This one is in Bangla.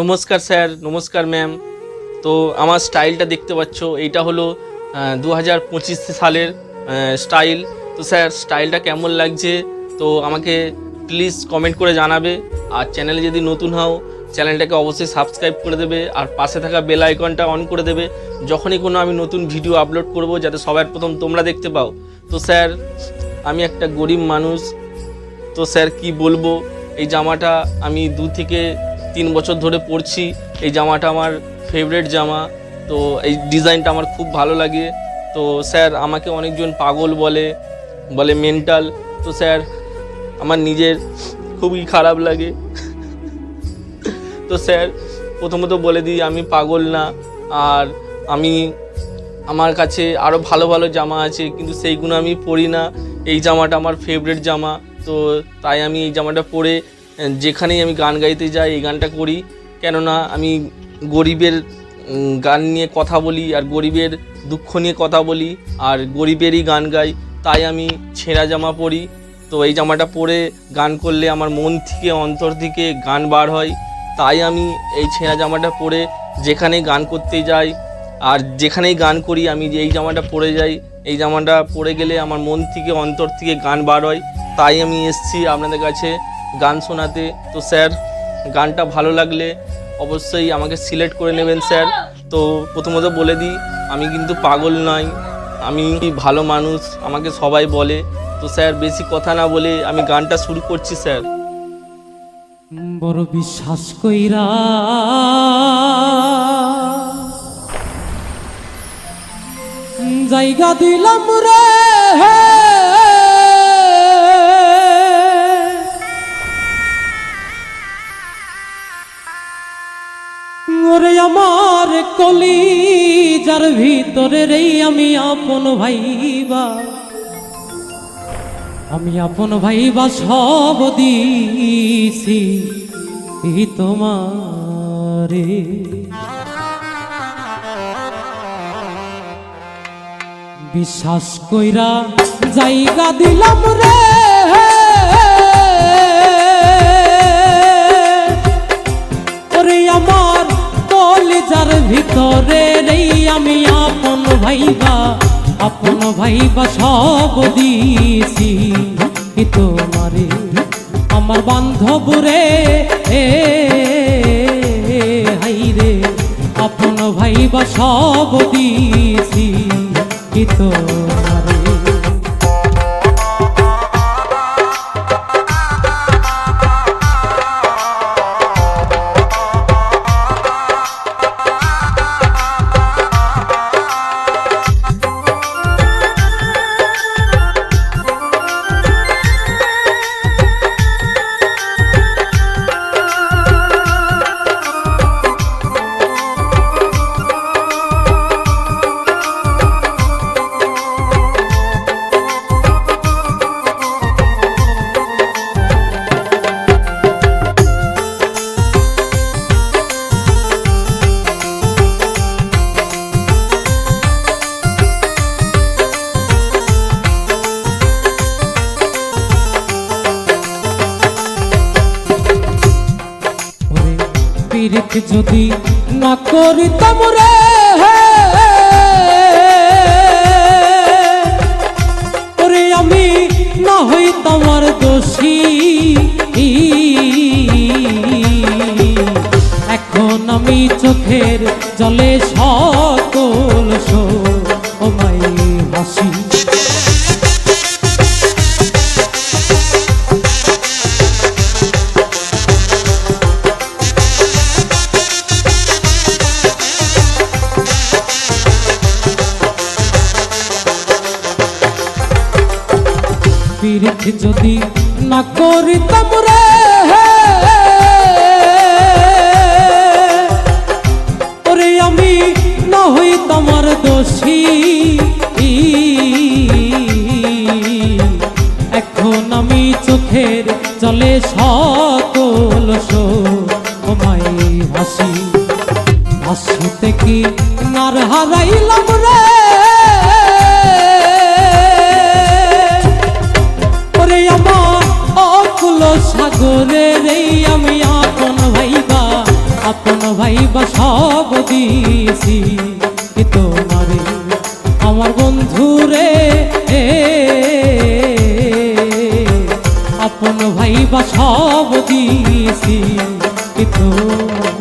নমস্কার স্যার, নমস্কার ম্যাম। তো আমার স্টাইলটা দেখতে পাচ্ছ, এইটা হলো দু হাজার পঁচিশ সালের স্টাইল। তো স্যার, স্টাইলটা কেমন লাগছে? তো আমাকে প্লিজ কমেন্ট করে জানাবে। আর চ্যানেলে যদি নতুন হও চ্যানেলটাকে অবশ্যই সাবস্ক্রাইব করে দেবে। আর পাশে থাকা বেল আইকনটা অন করে দেবে। যখনই কোনো আমি নতুন ভিডিও আপলোড করব, যাতে সবার প্রথম তোমরা দেখতে পাও। তো স্যার, আমি একটা গরিব মানুষ। তো স্যার, কি বলব? এই জামাটা আমি দু থেকে তিন বছর ধরে পরছি। এই জামাটা আমার ফেভারেট জামা। তো এই ডিজাইনটা আমার খুব ভালো লাগে। তো স্যার আমাকে অনেকজন পাগল বলে বলে মেন্টাল তো স্যার, আমার নিজের খুবই খারাপ লাগে। তো স্যার, প্রথমত বলে দিই, আমি পাগল না। আর আমি, আমার কাছে আরও ভালো ভালো জামা আছে, কিন্তু সেইগুলো আমি পরি না। এই জামাটা আমার ফেভারেট জামা। তো তাই আমি এই জামাটা পরে যেখানেই আমি গান গাইতে যাই, এই গানটা করি। কেননা আমি গরিবের গান নিয়ে কথা বলি আর গরিবের দুঃখ নিয়ে কথা বলি আর গরিবেরই গান গাই, তাই আমি ছেঁড়া জামা পরি। তো এই জামাটা পরে গান করলে আমার মন থেকে, অন্তর থেকে গান বার হয়। তাই আমি এই ছেঁড়া জামাটা পরে যেখানে গান করতে যাই আর যেখানেই গান করি, আমি যে এই জামাটা পরে যাই, এই জামাটা পরে গেলে আমার মন থেকে, অন্তর থেকে গান বার হয়। তাই আমি এসছি আপনাদের কাছে গান শোনাতে। তো স্যার, গানটা ভালো লাগলে অবশ্যই আমাকে সিলেক্ট করে নেবেন স্যার। তো প্রথমত বলে দিই, আমি কিন্তু পাগল নয় আমি ভালো মানুষ, আমাকে সবাই বলে। তো স্যার, বেশি কথা না বলে আমি গানটা শুরু করছি, স্যার। বড় বিশ্বাস কইরা। জায়গা দিলাম রে ওরে আমার কলি যার ভিতরে রে আমি আপন ভাইবা। আমি আপন ভাইবা সব দিছি তোমারে। বিশ্বাস কইরা জায়গা দিলাম রে। ভাইবা, আপন ভাইবা সব দিছি। তোমারে? আমার বান্ধব রে, এ, হাই রে। আপন ভাইবা সব দিছি। তোমারে? পীড়িত যদি না করিতাম রে ওরে আমি না হইতাম আর দোষী। এখন আমি চোখের জলে সকল ও পীড়িত যদি না করিতাম রে ওরে আমি না হই তোমার দোষী। এখন আমি চোখের চলে সকল ভাই বা সব দিয়েছি। তোমারে আমার বন্ধু রে এ, আপন ভাই বা সব দিয়েছি। তোমারে